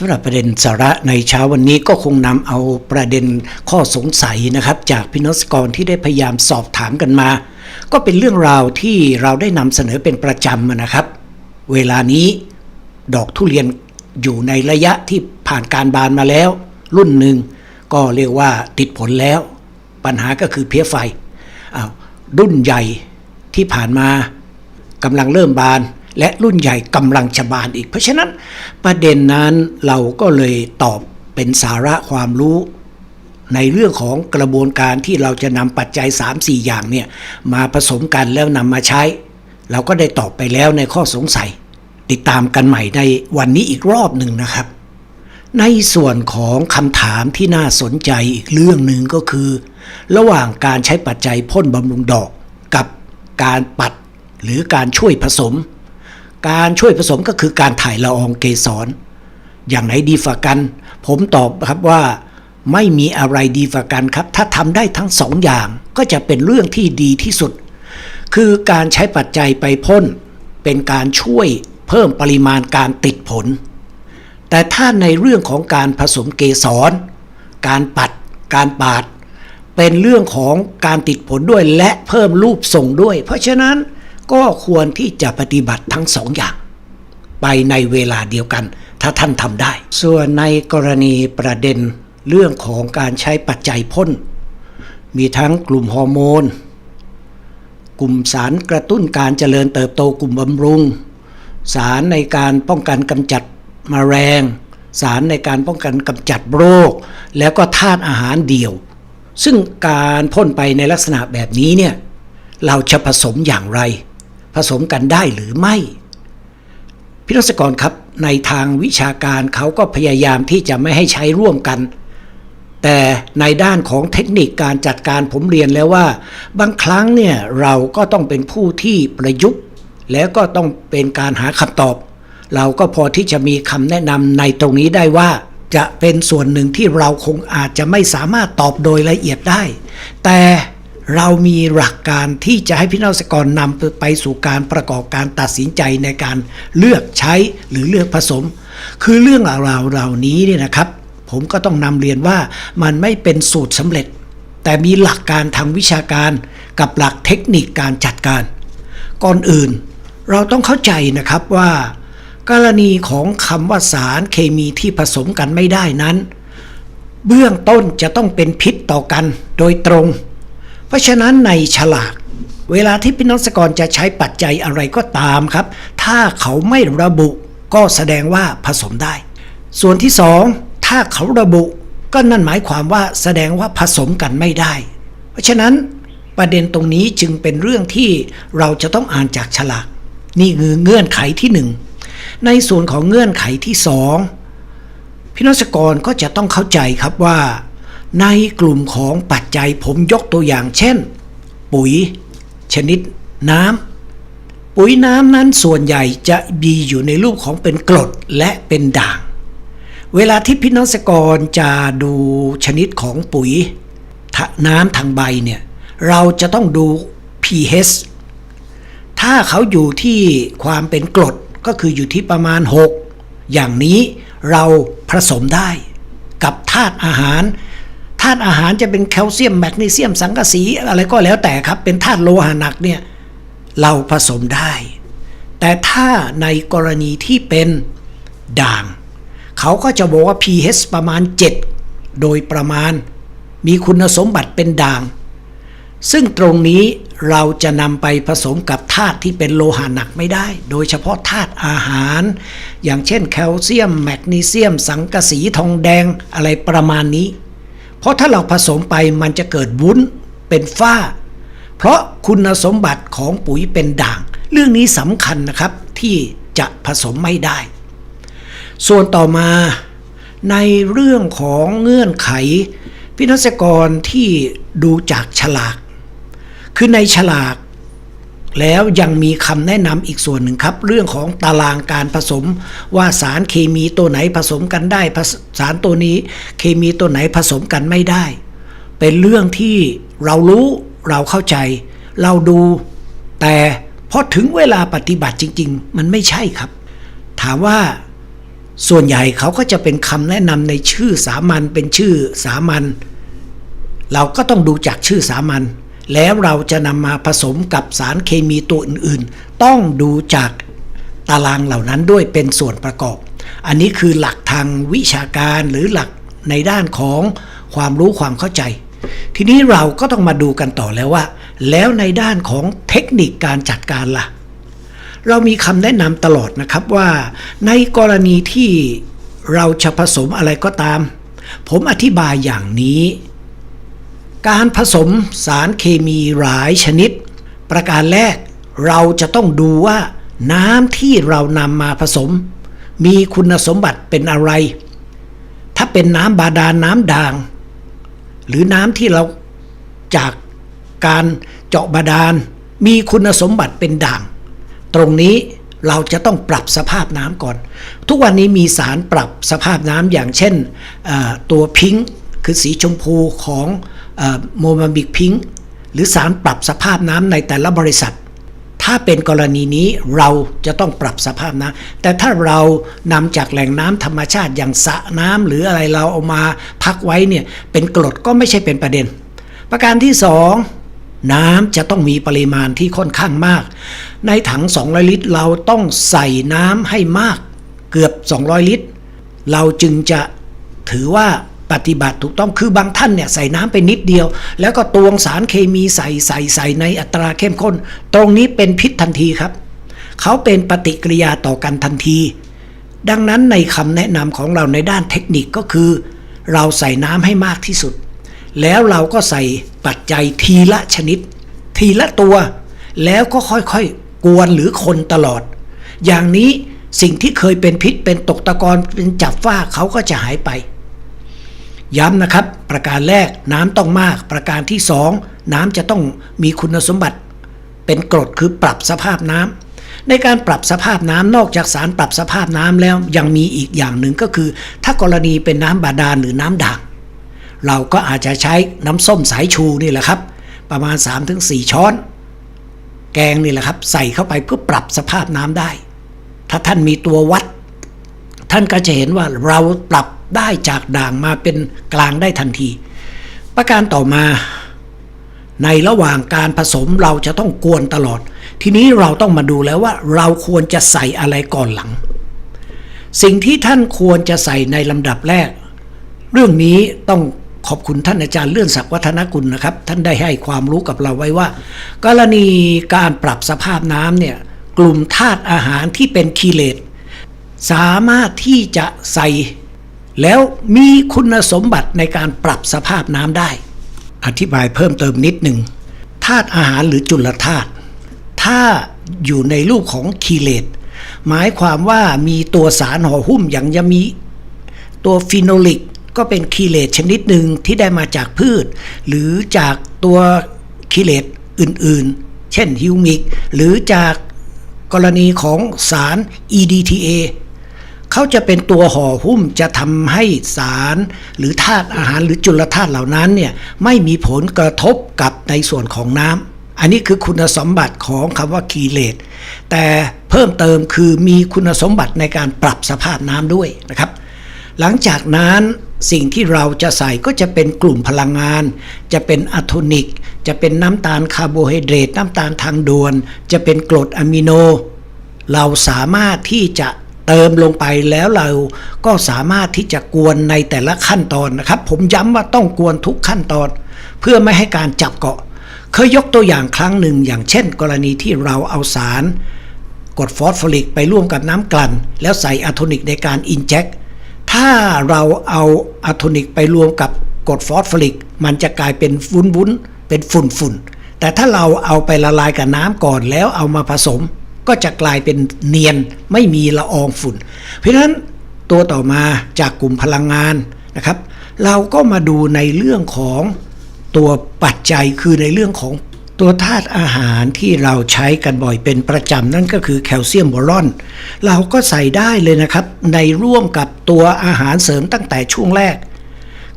สำหรับประเด็นสาระในเช้าวันนี้ก็คงนำเอาประเด็นข้อสงสัยนะครับ จากพี่นสกรที่ได้พยายามสอบถามกันมา ก็เป็นเรื่องราวที่เราได้นำเสนอเป็นประจำนะครับ เวลานี้ดอกทุเรียนอยู่ในระยะที่ผ่านการบานมาแล้ว รุ่นหนึ่งก็เรียกว่าติดผลแล้ว ปัญหาก็คือเพี้ยไฟอ้าวรุ่นใหญ่ที่ผ่านมากำลังเริ่มบาน และรุ่นใหญ่กำลังจะบานอีก เพราะฉะนั้นประเด็นนั้นเราก็เลยตอบเป็นสาระความรู้ในเรื่องของกระบวนการที่เราจะนำปัจจัย 3-4 อย่างเนี่ยมาผสมกันแล้วนำมาใช้ เราก็ได้ตอบไปแล้วในข้อสงสัย ติดตามกันใหม่ในวันนี้อีกรอบหนึ่งนะครับ ในส่วนของคำถามที่น่าสนใจอีกเรื่องหนึ่งก็คือ ระหว่างการใช้ปัจจัยพ่นบำรุงดอกกับการปัดหรือการช่วยผสม การช่วยผสมก็คือการถ่ายละอองเกสร อย่างไหนดีฝ่ากัน ผมตอบครับว่าไม่มีอะไรดีฝ่ากันครับ ถ้าทำได้ทั้งสองอย่างก็จะเป็นเรื่องที่ดีที่สุด คือการใช้ปัจจัยไปพ่น เป็นการช่วยเพิ่มปริมาณการติดผล แต่ถ้าในเรื่องของการผสมเกสร การปัด การปาด เป็นเรื่องของการติดผลด้วยและเพิ่มรูปทรงด้วย เพราะฉะนั้น ก็ควรที่จะปฏิบัติทั้งสองอย่าง ไปในเวลาเดียวกัน ถ้าท่านทำได้ ส่วนในกรณีประเด็นเรื่องของการใช้ปัจจัยพ่น มีทั้งกลุ่มฮอร์โมน กลุ่มสารกระตุ้นการเจริญเติบโตกลุ่มบำรุง สารในการป้องกันกำจัดมแมลง สารในการป้องกันกำจัดโรค แล้วก็ธาตุอาหารเดี่ยว ซึ่งการพ่นไปในลักษณะแบบนี้เนี่ยเราจะผสมอย่างไร ผสมกันได้หรือไม่ พี่นศกรครับในทางวิชาการเขาก็พยายามที่จะไม่ให้ใช้ร่วมกัน แต่ในด้านของเทคนิคการจัดการผมเรียนแล้วว่า บางครั้งเนี่ยเราก็ต้องเป็นผู้ที่ประยุกต์ แล้วก็ต้องเป็นการหาคำตอบ เราก็พอที่จะมีคำแนะนำในตรงนี้ได้ว่าจะเป็นส่วนหนึ่งที่เราคงอาจจะไม่สามารถตอบโดยละเอียดได้ แต่ เรามีหลักการที่จะให้พี่น้องเกษตรกรนำไปสู่การประกอบการตัดสินใจในการเลือกใช้หรือเลือกผสม คือเรื่องราวเหล่านี้เนี่ยนะครับ ผมก็ต้องนำเรียนว่ามันไม่เป็นสูตรสำเร็จ แต่มีหลักการทางวิชาการกับหลักเทคนิคการจัดการ ก่อนอื่น เราต้องเข้าใจนะครับว่า กรณีของคำว่าสารเคมีที่ผสมกันไม่ได้นั้น เบื้องต้นจะต้องเป็นพิษต่อกันโดยตรง เพราะฉะนั้นในฉลากเวลาที่พี่น้องสกรจะใช้ปัจจัยอะไรก็ตามครับ ถ้าเขาไม่ระบุก็แสดงว่าผสมได้ ส่วนที่สองถ้าเขาระบุก็นั่นหมายความว่าแสดงว่าผสมกันไม่ได้ เพราะฉะนั้นประเด็นตรงนี้จึงเป็นเรื่องที่เราจะต้องอ่านจากฉลาก นี่คือเงื่อนไขที่หนึ่งในส่วนของเงื่อนไขที่สองพี่นศกรก็จะต้องเข้าใจครับว่า ในกลุ่มของปัจจัยผมยกตัวอย่างเช่น ปุ๋ย ชนิด น้ำปุ๋ยน้ำนั้นส่วนใหญ่จะมีอยู่ในรูปของเป็นกรดและเป็นด่าง เวลาที่พี่น้องเกษตรกรจะดูชนิดของปุ๋ยน้ำทางใบเนี่ยเราจะต้องดู pH ถ้าเขาอยู่ที่ความเป็นกรดก็คืออยู่ที่ประมาณ 6 อย่างนี้เราผสมได้กับธาตุอาหาร ธาตุอาหารจะเป็นแคลเซียมแมกนีเซียมสังกะสีอะไรก็แล้วแต่ครับ เป็นธาตุโลหะหนักเนี่ยเราผสมได้ แต่ถ้าในกรณีที่เป็นด่าง เขาก็จะบอกว่า pH ประมาณ 7 โดยประมาณ มีคุณสมบัติเป็นด่าง ซึ่งตรงนี้เราจะนำไปผสมกับธาตุที่เป็นโลหะหนักไม่ได้ โดยเฉพาะธาตุอาหาร อย่างเช่นแคลเซียม แมกนีเซียม สังกะสีทองแดงอะไรประมาณนี้ เพราะถ้าเราผสมไปมันจะเกิดวุ้นเป็นฝ้า เพราะคุณสมบัติของปุ๋ยเป็นด่าง เรื่องนี้สำคัญนะครับที่จะผสมไม่ได้ ส่วนต่อมาในเรื่องของเงื่อนไข พินักกรที่ดูจากฉลาก คือในฉลาก แล้วยังมีคำแนะนำอีกส่วนหนึ่งครับ เรื่องของตารางการผสม ว่าสารเคมีตัวไหนผสมกันได้ สารตัวนี้เคมีตัวไหนผสมกันไม่ได้ เป็นเรื่องที่เรารู้เราเข้าใจ เราดูแต่พอถึงเวลาปฏิบัติจริง ๆ มันไม่ใช่ครับ ถามว่าส่วนใหญ่เขาก็จะเป็นคำแนะนำในชื่อสามัญเป็นชื่อสามัญเราก็ต้องดูจากชื่อสามัญ แล้วเราจะนำมาผสมกับสารเคมีตัวอื่นๆ ต้องดูจากตารางเหล่านั้นด้วยเป็นส่วนประกอบ อันนี้คือหลักทางวิชาการหรือหลักในด้านของความรู้ความเข้าใจ ทีนี้เราก็ต้องมาดูกันต่อแล้วว่า แล้วในด้านของเทคนิคการจัดการล่ะ เรามีคำแนะนำตลอดนะครับว่าในกรณีที่เราจะผสมอะไรก็ตาม ผมอธิบายอย่างนี้ การผสมสารเคมีหลายชนิด ประการแรกเราจะต้องดูว่าน้ำที่เรานำมาผสม มีคุณสมบัติเป็นอะไร ถ้าเป็นน้ำบาดาลน้ำด่าง หรือน้ำที่เราจากการเจาะบาดาล มีคุณสมบัติเป็นด่าง ตรงนี้เราจะต้องปรับสภาพน้ำก่อน ทุกวันนี้มีสารปรับสภาพน้ำอย่างเช่นตัวพิงค์คือสีชมพูของ โมมาบิกพิงหรือสารปรับสภาพน้ำในแต่ละบริษัท ถ้าเป็นกรณีนี้เราจะต้องปรับสภาพน้ำแต่ถ้าเรานำจากแหล่งน้ำธรรมชาติอย่างสระน้ำหรืออะไรเราเอามาพักไว้เนี่ยเป็นกรดก็ไม่ใช่เป็นประเด็น ประการที่สองน้ำจะต้องมีปริมาณที่ค่อนข้างมาก ในถัง 200 ลิตร เราต้องใส่น้ำให้มากเกือบ 200 ลิตร เราจึงจะถือว่า ปฏิบัติถูกต้องคือบางท่านเนี่ยใส่น้ำไปนิดเดียว แล้วก็ตวงสารเคมีใส่ใส่ใส่ในอัตราเข้มข้น ตรงนี้เป็นพิษทันทีครับ เขาเป็นปฏิกิริยาต่อกันทันที ดังนั้นในคำแนะนำของเราในด้านเทคนิคก็คือ เราใส่น้ำให้มากที่สุด แล้วเราก็ใส่ปัจจัยทีละชนิด ทีละตัว แล้วก็ค่อยๆ กวนหรือคนตลอด อย่างนี้สิ่งที่เคยเป็นพิษเป็นตกตะกอนเป็นจับฝ้าเขาก็จะหายไป ย้ำนะครับ ประการแรกน้ำต้องมาก ประการที่สองน้ำจะต้องมีคุณสมบัติ เป็นกรดคือปรับสภาพน้ำในการปรับสภาพน้ำนอกจากสารปรับสภาพน้ำแล้วยังมีอีกอย่างหนึ่งก็คือ ถ้ากรณีเป็นน้ำบาดาลหรือน้ำด่างเราก็อาจจะใช้น้ำส้มสายชูนี่แหละครับ ประมาณ 3-4 ช้อน แกงนี่แหละครับ ใส่เข้าไปเพื่อปรับสภาพน้ำได้ ถ้าท่านมีตัววัด ท่านก็จะเห็นว่าเราปรับ ได้จากด่างมาเป็นกลางได้ทันที ประการต่อมา ในระหว่างการผสมเราจะต้องกวนตลอด ทีนี้เราต้องมาดูแล้วว่าเราควรจะใส่อะไรก่อนหลัง สิ่งที่ท่านควรจะใส่ในลำดับแรก เรื่องนี้ต้องขอบคุณท่านอาจารย์เลื่อนศักดิ์วัฒนกุลนะครับ ท่านได้ให้ความรู้กับเราไว้ว่า กรณีการปรับสภาพน้ำเนี่ยกลุ่มธาตุอาหารที่เป็นคีเลตสามารถที่จะใส่ แล้วมีคุณสมบัติในการปรับสภาพน้ำได้ อธิบายเพิ่มเติมนิดหนึ่งธาตุอาหารหรือจุลธาตุถ้าอยู่ในรูปของคีเลตหมายความว่ามีตัวสารห่อหุ้มอย่างจะมีตัวฟีโนลิกก็เป็นคีเลตชนิดหนึ่งที่ได้มาจากพืช หรือจากตัวคีเลตอื่นๆ เช่นฮิวมิก หรือจากกรณีของสาร EDTA เขาจะเป็นตัวห่อหุ้มจะทำให้สารหรือธาตุอาหารหรือจุลธาตุเหล่านั้นเนี่ยไม่มีผลกระทบกับในส่วนของน้ำอันนี้คือคุณสมบัติของคำว่าคีเลตแต่เพิ่มเติมคือมีคุณสมบัติในการปรับสภาพน้ำด้วยนะครับ หลังจากนั้นสิ่งที่เราจะใส่ก็จะเป็นกลุ่มพลังงาน จะเป็นอะโทนิก จะเป็นน้ำตาลคาร์โบไฮเดรตน้ำตาลทางด่วน จะเป็นกรดอะมิโน เราสามารถที่จะ เติมลงไปแล้วเราก็สามารถที่จะกวนในแต่ละขั้นตอนนะครับ ผมย้ำว่าต้องกวนทุกขั้นตอน เพื่อไม่ให้การจับเกาะ เคยยกตัวอย่างครั้งหนึ่ง อย่างเช่น กรณีที่เราเอาสารกรดฟอสฟอริกไปร่วมกับน้ำกลั่น แล้วใส่อะโทนิกในการอินเจ t ถ้าเราเอาอะโทนิกไปรวมกับกรดฟอสฟอริก มันจะกลายเป็นวุ้นวุ้นๆเป็นฝุ่นฝุ่นๆแต่ถ้าเราเอาไปละลายกับน้ำก่อนแล้วเอามาผสม ก็จะกลายเป็นเนียนไม่มีละอองฝุ่น เพราะฉะนั้นตัวต่อมาจากกลุ่มพลังงานนะครับ เราก็มาดูในเรื่องของตัวปัจจัยคือในเรื่องของตัวธาตุอาหารที่เราใช้กันบ่อยเป็นประจำนั่นก็คือแคลเซียมบอรอน เราก็ใส่ได้เลยนะครับ ในร่วมกับตัวอาหารเสริมตั้งแต่ช่วงแรก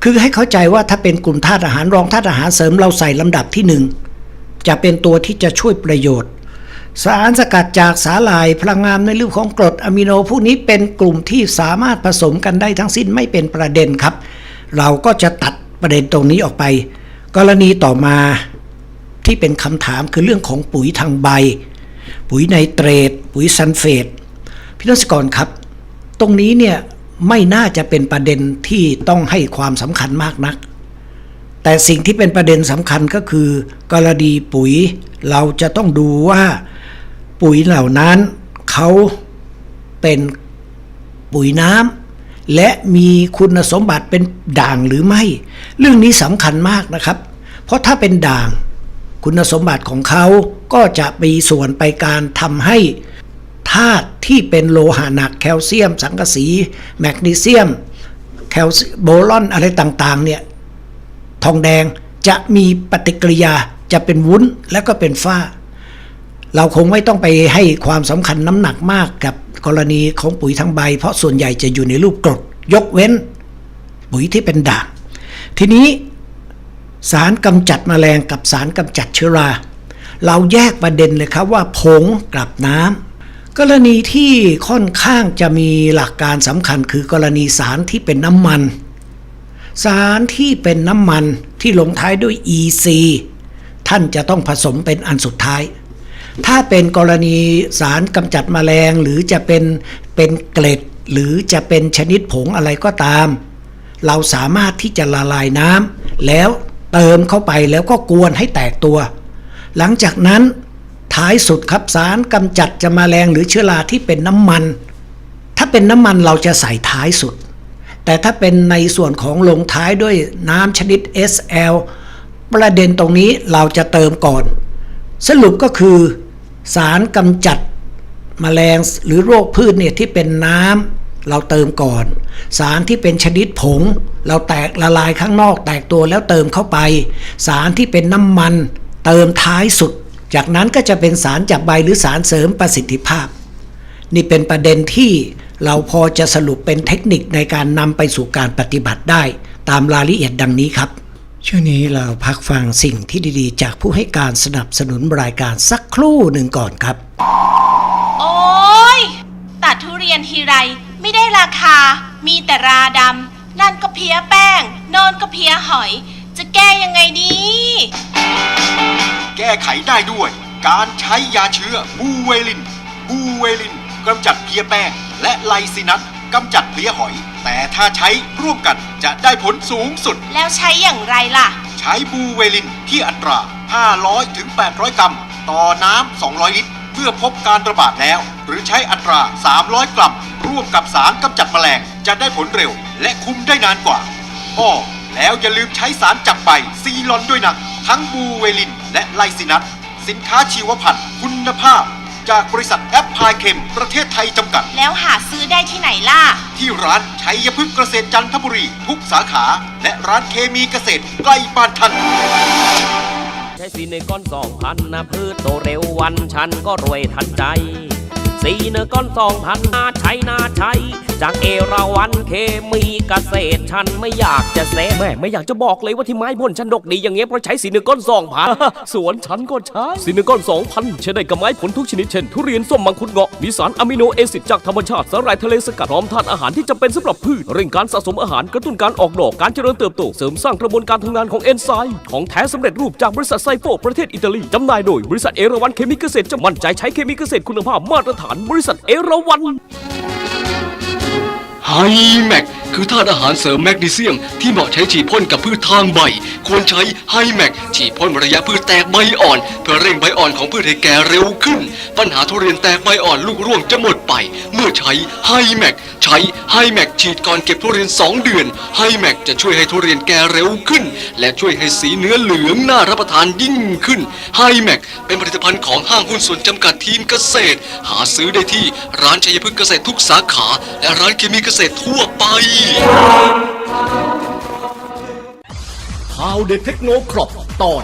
คือให้เข้าใจว่าถ้าเป็นกลุ่มธาตุอาหารรองธาตุอาหารเสริมเราใส่ลำดับที่หนึ่งจะเป็นตัวที่จะช่วยประโยชน์ สารสกัดจากสาหร่ายพลังงานในรูปของกรดอะมิโนพวกนี้เป็นกลุ่มที่สามารถผสมกันได้ทั้งสิ้นไม่เป็นประเด็นครับ เราก็จะตัดประเด็นตรงนี้ออกไป กรณีต่อมาที่เป็นคำถามคือเรื่องของปุ๋ยทางใบ ปุ๋ยไนเตรต ปุ๋ยซัลเฟตพี่นศกรครับ ตรงนี้เนี่ยไม่น่าจะเป็นประเด็นที่ต้องให้ความสำคัญมากนัก แต่สิ่งที่เป็นประเด็นสำคัญก็คือ กรณีปุ๋ยเราจะต้องดูว่า ปุ๋ยเหล่านั้นเขาเป็นปุ๋ยน้ำและมีคุณสมบัติเป็นด่างหรือไม่ เรื่องนี้สำคัญมากนะครับ เพราะถ้าเป็นด่าง คุณสมบัติของเขาก็จะมีส่วนไปการทำให้ธาตุที่เป็นโลหะหนักแคลเซียม สังกะสี แมกนีเซียม แคลซิโบรอนอะไรต่างๆเนี่ยทองแดงจะมีปฏิกิริยาจะเป็นวุ้นแล้วก็เป็นฝ้า เราคงไม่ต้องไปให้ความสำคัญน้ำหนักมากกับกรณีของปุ๋ยทั้งใบ เพราะส่วนใหญ่จะอยู่ในรูปกรด ยกเว้น ปุ๋ยที่เป็นด่างทีนี้สารกำจัดแมลงกับสารกำจัดเชื้อรา เราแยกประเด็นเลยครับว่าผงกับน้ำกรณีที่ค่อนข้างจะมีหลักการสำคัญคือกรณีสารที่เป็นน้ำมัน สารที่เป็นน้ำมันที่ลงท้ายด้วย EC ท่านจะต้องผสมเป็นอันสุดท้าย ถ้าเป็นกรณีสารกำจัดแมลงหรือจะเป็นเป็นเกล็ด หรือจะเป็นชนิดผงอะไรก็ตาม เราสามารถที่จะละลายน้ำแล้วเติมเข้าไปแล้วก็กวนให้แตกตัว หลังจากนั้นท้ายสุดครับสารกำจัดจะแมลงหรือเชื้อราที่เป็นน้ำมัน ถ้าเป็นน้ำมันเราจะใส่ท้ายสุด แต่ถ้าเป็นในส่วนของลงท้ายด้วยน้ำชนิด SL ประเด็นตรงนี้เราจะเติมก่อน สรุปก็คือสารกำจัดแมลงหรือโรคพืชเนี่ยที่เป็นน้ำเราเติมก่อน สารที่เป็นชนิดผง เราแตกละลายข้างนอก แตกตัวแล้วเติมเข้าไป สารที่เป็นน้ำมันเติมท้ายสุด จากนั้นก็จะเป็นสารจับใบหรือสารเสริมประสิทธิภาพ นี่เป็นประเด็นที่เราพอจะสรุปเป็นเทคนิคในการนำไปสู่การปฏิบัติได้ ตามรายละเอียดดังนี้ครับ ช่วงนี้เราพักฟังสิ่งที่ดีๆ จากผู้ให้การสนับสนุนรายการสักครู่หนึ่งก่อนครับ โอ้ยตัดทุเรียนทีไรไม่ได้ราคา มีแต่ราดำนั่นก็เพี้ยแป้งโนอนก็เพี้ยหอย จะแก้ยังไงดี แก้ไขได้ด้วย การใช้ยาเชื้อบูเวลิน บูเวลินกำจัดเพลี้ยแป้งและไลซินัส กำจัดเพลี้ยหอย แต่ถ้าใช้ร่วมกันจะได้ผลสูงสุด แล้วใช้อย่างไรล่ะ ใช้บูเวลินที่อัตรา 500ถึง800 กรัม ต่อน้ำ 200 ลิตร เมื่อพบการระบาดแล้ว หรือใช้อัตรา 300 กรัม ร่วมกับสารกำจัดแมลง จะได้ผลเร็ว และคุมได้นานกว่าอ้อแล้วอย่าลืมใช้สารจับใบซีลอนด้วยนะทั้งบูเวลินและไลซินัสสินค้าชีวพันธุ์คุณภาพ จากบริษัทแอปพลายเคมประเทศไทยจำกัด แล้วหาซื้อได้ที่ไหนล่ะ ที่ร้านชัยพฤกษ์เกษตรจันทบุรี ทุกสาขา และร้านเคมีเกษตรใกล้บ้านท่านใช้สีในก้อนสองพันนะพืชโตเร็ววันฉันก็รวยทันใจสีเนก้อนสองพันนาใช้นาใช้ จากเอราวันเคมีเกษตรฉันไม่อยากจะเซฟแม่ไม่อยากจะบอกเลยว่าที่ไม้พ่นฉันดกดีอย่างเงี้ยเพราะใช้สีเนก้อนสองพันสวนฉันก็ใช้สีเนก้อนสองพันใช้ได้กับไม้ผลทุกชนิดเช่นทุเรียนส้มมังคุดเงาะมีสารอะมิโนเอซิดจากธรรมชาติสารายทะเลสกัดพร้อมธาตุอาหารที่จำเป็นสำหรับพืชเร่งการสะสมอาหารกระตุ้นการออกดอกการเจริญเติบโตเสริมสร้างกระบวนการทำงานของเอนไซม์ของแท้สำเร็จรูปจากบริษัทไซโฟประเทศอิตาลีจำหน่ายโดยบริษัทเอราวันเคมีเกษตรจะมั่นใจใช้เคมีเกษตรคุณภาพมาตรฐานบริษัทเอราวัน ไฮแมกคือธาตุอาหารเสริมแมกนีเซียม ที่เหมาะใช้ฉีดพ่นกับพืชทางใบ ควรใช้ไฮแมกฉีดพ่นระยะพืชแตกใบอ่อน เพื่อเร่งใบอ่อนของพืชให้แก่เร็วขึ้น ปัญหาทุเรียนแตกใบอ่อนลูกร่วงจะหมดไป เมื่อใช้ไฮแมกใช้ไฮแมกฉีดก่อนเก็บทุเรียน 2 เดือนไฮแมกจะช่วยให้ทุเรียนแก่เร็วขึ้น และช่วยให้สีเนื้อเหลืองน่ารับประทานยิ่งขึ้นไฮแมกเป็นผลิตภัณฑ์ของห้างหุ้นส่วนจำกัดทีมเกษตร หาซื้อได้ที่ร้านชัยพฤกษ์เกษตรทุกสาขา และร้านเคมีเกษตรทั่วไปข่าวเด็กเทคโนครอบตอน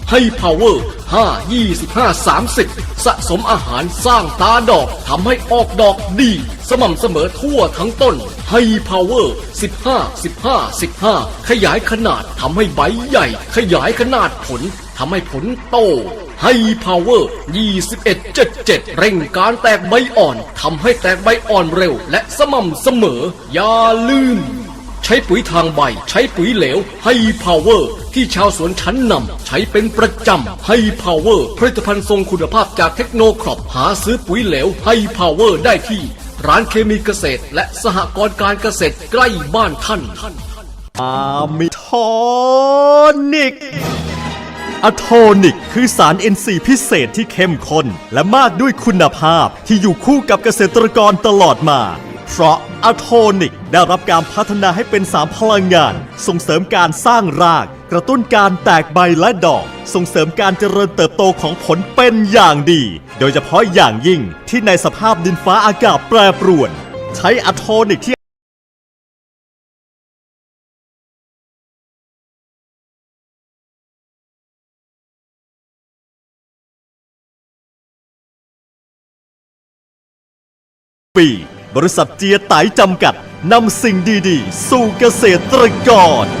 ไฮพาวเวอร์5 25 30 สะสมอาหารสร้างตาดอกทำให้ออกดอกดี สม่ำเสมอทั่วทั้งต้นไฮพาวเวอร์15 15 15 ขยายขนาดทำให้ใบใหญ่ ขยายขนาดผลทำให้ผลโตไฮพาวเวอร์21 77 เร่งการแตกใบอ่อน ทำให้แตกใบอ่อนเร็ว และสม่ำเสมอ อย่าลืม ใช้ปุ๋ยทางใบ ใช้ปุ๋ยเหลวไฮพาวเวอร์ที่ชาวสวนชั้นนำใช้เป็นประจำไฮพาวเวอร์ผลิตภัณฑ์ทรงคุณภาพจากเทคโนครอปหาซื้อปุ๋ยเหลวไฮพาวเวอร์ได้ที่ ร้านเคมีเกษตร และสหกรณ์การเกษตรใกล้บ้านท่านอามิทอนิกอะโทนิก คือสาร NC พิเศษที่เข้มข้นและมากด้วยคุณภาพที่อยู่คู่กับเกษตรกรตลอดมา เพราะอะโทนิกได้รับการพัฒนาให้เป็นสารพลังงาน ส่งเสริมการสร้างราก กระตุ้นการแตกใบและดอก ส่งเสริมการเจริญเติบโตของผลเป็นอย่างดี โดยเฉพาะอย่างยิ่งที่ในสภาพดินฟ้าอากาศแปรปรวน ใช้อะโทนิกที่ปี บริษัทเจียไตจำกัดนำสิ่งดีๆ สู่เกษตรกร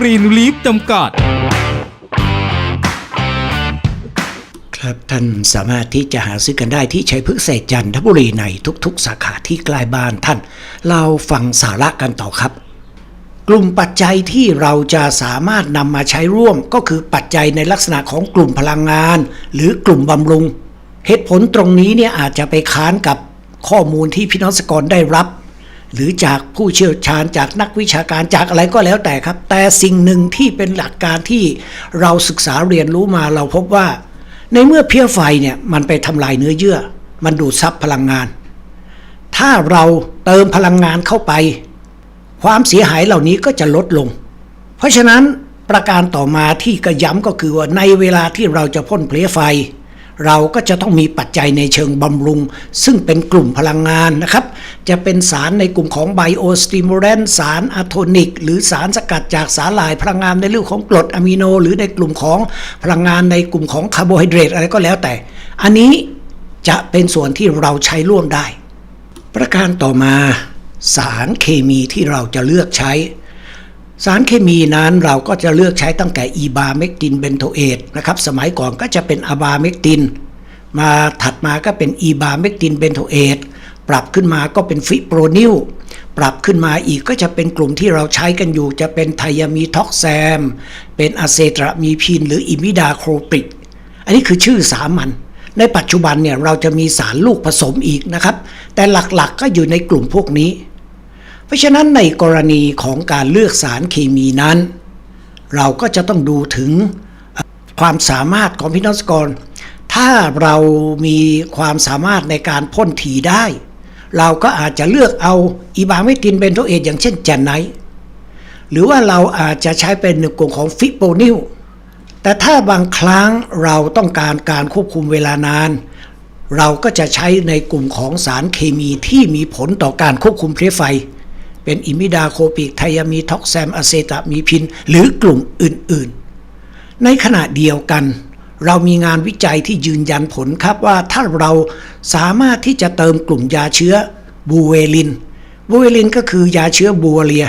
กรีนลีฟจำกัด ครับท่านสามารถที่จะหาซื้อกันได้ที่ชัยพฤกษ์เศษจันทบุรีในทุกๆ สาขาที่ใกล้บ้านท่าน เราฟังสาระกันต่อครับ กลุ่มปัจจัยที่เราจะสามารถนำมาใช้ร่วมก็คือปัจจัยในลักษณะของกลุ่มพลังงาน หรือกลุ่มบำรุงเหตุผลตรงนี้เนี่ยอาจจะไปค้านกับข้อมูลที่พี่น้องสกรได้รับ หรือจากผู้เชี่ยวชาญจากนักวิชาการจากอะไรก็แล้วแต่ครับ แต่สิ่งหนึ่งที่เป็นหลักการที่เราศึกษาเรียนรู้มาเราพบว่า ในเมื่อเพี้ยไฟเนี่ยมันไปทำลายเนื้อเยื่อ มันดูดซับพลังงาน ถ้าเราเติมพลังงานเข้าไป ความเสียหายเหล่านี้ก็จะลดลง เพราะฉะนั้นประการต่อมาที่กระย้ำก็คือว่าในเวลาที่เราจะพ่นเพลี้ยไฟ เราก็จะต้องมีปัจจัยในเชิงบำรุง ซึ่งเป็นกลุ่มพลังงานนะครับ จะเป็นสารในกลุ่มของไบโอสติมูแรนสารอะโทนิก หรือสารสกัดจากสาหร่ายพลังงานในเรื่องของกรดอะมิโน หรือในกลุ่มของพลังงานในกลุ่มของคาร์โบไฮเดรตอะไรก็แล้วแต่ อันนี้จะเป็นส่วนที่เราใช้ร่วมได้ ประการต่อมา สารเคมีที่เราจะเลือกใช้ สารเคมีนั้นเราก็จะเลือกใช้ตั้งแต่อีบาเมกตินเบนโทเอตนะครับสมัยก่อนก็จะเป็นอะบาเมกติน มาถัดมาก็เป็นอีบาเมกตินเบนโทเอตปรับขึ้นมาก็เป็นฟิโปรนิลปรับขึ้นมาอีกก็จะเป็นกลุ่มที่เราใช้กันอยู่ จะเป็นไทยามีท็อกแซม เป็นอะเซตรามีพิน หรืออิมิดาโครปริก อันนี้คือชื่อสามัญในปัจจุบันเนี่ยเราจะมีสารลูกผสมอีกนะครับ แต่หลักๆก็อยู่ในกลุ่มพวกนี้ ราะฉะนั้นในกรณีของการเลือกสารเคมีนั้น เราก็จะต้องดูถึงความสามารถของพี่น้องสกร ถ้าเรามีความสามารถในการพ่นถีได้ เราก็อาจจะเลือกเอาอีบาเมตินเบนโทเอตอย่างเช่นแจนไนหรือว่าเราอาจจะใช้เป็นในกลุ่มของฟิโปนิลแต่ถ้าบางครั้งเราต้องการการควบคุมเวลานาน เราก็จะใช้ในกลุ่มของสารเคมีที่มีผลต่อการควบคุมเพลี้ยไฟ เป็นอิมิดาโคปิกไทยามีท็อกแซมอะเซตามีพิน หรือกลุ่มอื่นๆ ในขณะเดียวกัน เรามีงานวิจัยที่ยืนยันผลครับว่าถ้าเราสามารถที่จะเติมกลุ่มยาเชื้อบูเวลิน บูเวลินก็คือยาเชื้อบัวเลีย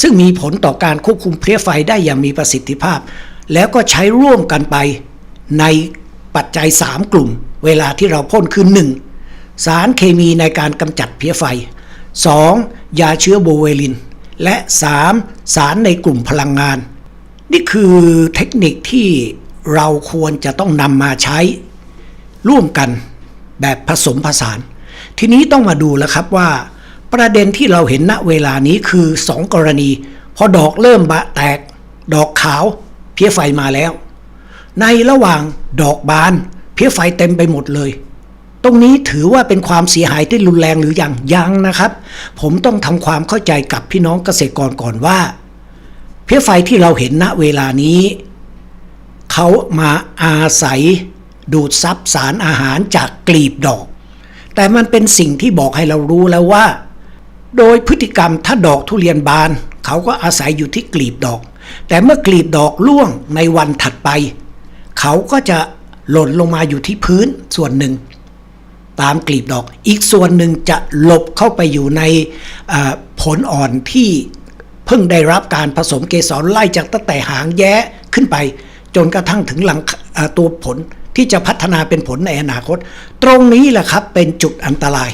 ซึ่งมีผลต่อการควบคุมเพลี้ยไฟได้อย่างมีประสิทธิภาพ แล้วก็ใช้ร่วมกันไปในปัจจัย 3 กลุ่ม เวลาที่เราพ่นคือ 1. สารเคมีในการกำจัดเพี้ยไฟ 2. ยาเชื้อโบเวลิน และ 3. สารในกลุ่มพลังงาน นี่คือเทคนิคที่เราควรจะต้องนำมาใช้ ร่วมกันแบบผสมผสาน ทีนี้ต้องมาดูแล้วครับว่า ประเด็นที่เราเห็นณเวลานี้คือ 2 กรณี พอดอกเริ่มบะแตก ดอกขาวเพี้ยไฟมาแล้ว ในระหว่างดอกบาน เพี้ยไฟเต็มไปหมดเลย ตรงนี้ถือว่าเป็นความเสียหายที่รุนแรงหรือยังยังนะครับ ผมต้องทำความเข้าใจกับพี่น้องเกษตรกรก่อนว่า เพี้ยไฟที่เราเห็นณเวลานี้ เขามาอาศัยดูดซับสารอาหารจากกลีบดอก แต่มันเป็นสิ่งที่บอกให้เรารู้แล้วว่า โดยพฤติกรรมถ้าดอกทุเรียนบาน เขาก็อาศัยอยู่ที่กลีบดอก แต่เมื่อกลีบดอกร่วงในวันถัดไป เขาก็จะหล่นลงมาอยู่ที่พื้นส่วนหนึ่ง ตามกลีบดอก อีกส่วนหนึ่งจะหลบเข้าไปอยู่ในผลอ่อนที่เพิ่งได้รับการผสมเกสรไล่จากตั้งแต่หางแย้ขึ้นไป จนกระทั่งถึงหลังตัวผลที่จะพัฒนาเป็นผลในอนาคต ตรงนี้แหละครับเป็นจุดอันตราย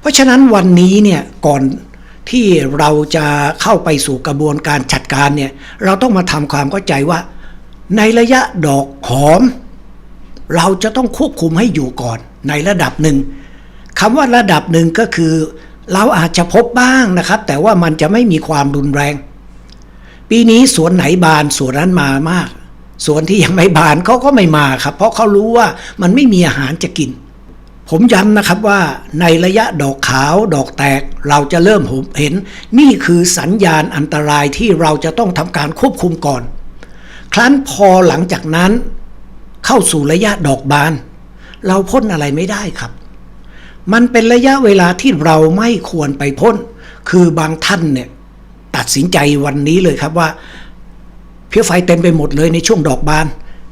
เพราะฉะนั้นวันนี้เนี่ยก่อนที่เราจะเข้าไปสู่กระบวนการจัดการเนี่ยเราต้องมาทำความเข้าใจว่า ในระยะดอกหอม เราจะต้องควบคุมให้อยู่ก่อน ในระดับหนึ่งคำว่าระดับหนึ่งก็คือ เราอาจจะพบบ้างนะครับ แต่ว่ามันจะไม่มีความรุนแรง ปีนี้สวนไหนบานสวนนั้นมามาก สวนที่ยังไม่บานเขาก็ไม่มาครับ เพราะเขารู้ว่ามันไม่มีอาหารจะกิน ผมย้ำนะครับว่าในระยะดอกขาวดอกแตกเราจะเริ่มเห็น นี่คือสัญญาณอันตรายที่เราจะต้องทำการควบคุมก่อน ครั้นพอหลังจากนั้น เข้าสู่ระยะดอกบาน เราพ่นอะไรไม่ได้ครับ มันเป็นระยะเวลาที่เราไม่ควรไปพ่น คือบางท่านเนี่ยตัดสินใจวันนี้เลยครับว่าเพี้ยไฟเต็มไปหมดเลยในช่วงดอกบาน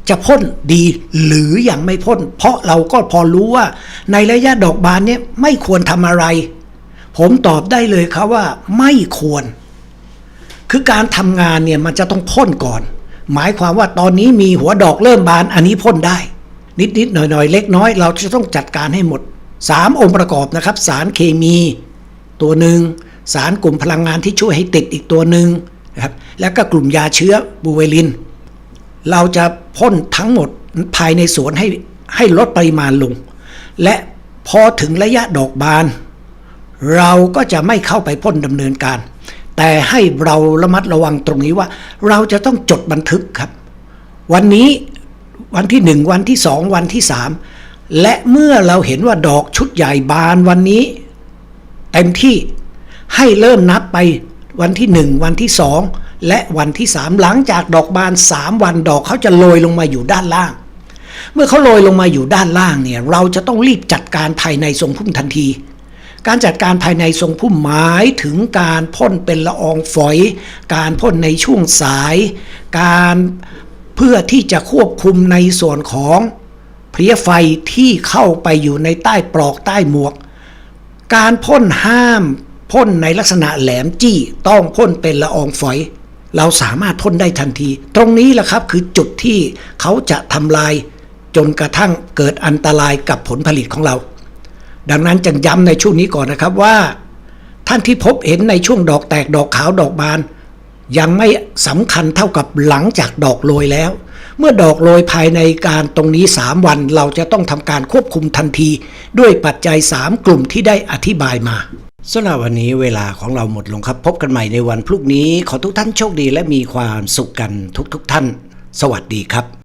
จะพ่นดีหรืออยังไม่พ่น เพราะเราก็พอรู้ว่า ในระยะดอกบานเนี่ยไม่ควรทำอะไร ผมตอบได้เลยครับว่าไม่ควร คือการทำงานเนี่ยมันจะต้องพ่นก่อน หมายความว่าตอนนี้มีหัวดอกเริ่มบานอันนี้พ่นได้ นิดๆหน่อยๆ เล็กน้อย เราจะต้องจัดการให้หมด 3 องค์ประกอบนะครับ สารเคมี ตัวหนึ่งสารกลุ่มพลังงานที่ช่วยให้ติดอีกตัวหนึ่งนะครับแล้วก็กลุ่มยาเชื้อบูเวลิน เราจะพ่นทั้งหมดภายในสวนให้ให้ลดปริมาณลง และพอถึงระยะดอกบาน เราก็จะไม่เข้าไปพ่นดำเนินการ แต่ให้เราระมัดระวังตรงนี้ว่า เราจะต้องจดบันทึกครับ วันนี้ วันที่หนึ่งวันที่สองวันที่สามและเมื่อเราเห็นว่าดอกชุดใหญ่บานวันนี้ เต็มที่ให้เริ่มนับไปวันที่หนึ่งวันที่สองและวันที่สามหลังจากดอกบานสามวันดอกเขาจะโรยลงมาอยู่ด้านล่าง เมื่อเขาโรยลงมาอยู่ด้านล่างเนี่ยเราจะต้องรีบจัดการภายในทรงพุ่มทันทีการจัดการภายในทรงพุ่มหมายถึงการพ่นเป็นละอองฝอย การพ่นในช่วงสาย การ พื่อที่จะควบคุมในส่วนของเพลี้ยไฟที่เข้าไปอยู่ในใต้ปลอกใต้หมวก การพ่นห้ามพ่นในลักษณะแหลมจี้ต้องพ่นเป็นละอองฝอย เราสามารถพ่นได้ทันที ตรงนี้แหละครับคือจุดที่เขาจะทำลาย จนกระทั่งเกิดอันตรายกับผลผลิตของเรา ดังนั้นจึงย้ำในช่วงนี้ก่อนนะครับว่า ท่านที่พบเห็นในช่วงดอกแตกดอกขาวดอกบาน ยังไม่สำคัญเท่ากับหลังจากดอกโรยแล้ว เมื่อดอกโรยภายในการตรงนี้ 3 วันเราจะต้องทำการควบคุมทันที ด้วยปัจจัย 3 กลุ่มที่ได้อธิบายมาสำหรับวันนี้เวลาของเราหมดลงครับ พบกันใหม่ในวันพรุ่งนี้ ขอทุกท่านโชคดีและมีความสุขกันทุกๆทท่าน สวัสดีครับ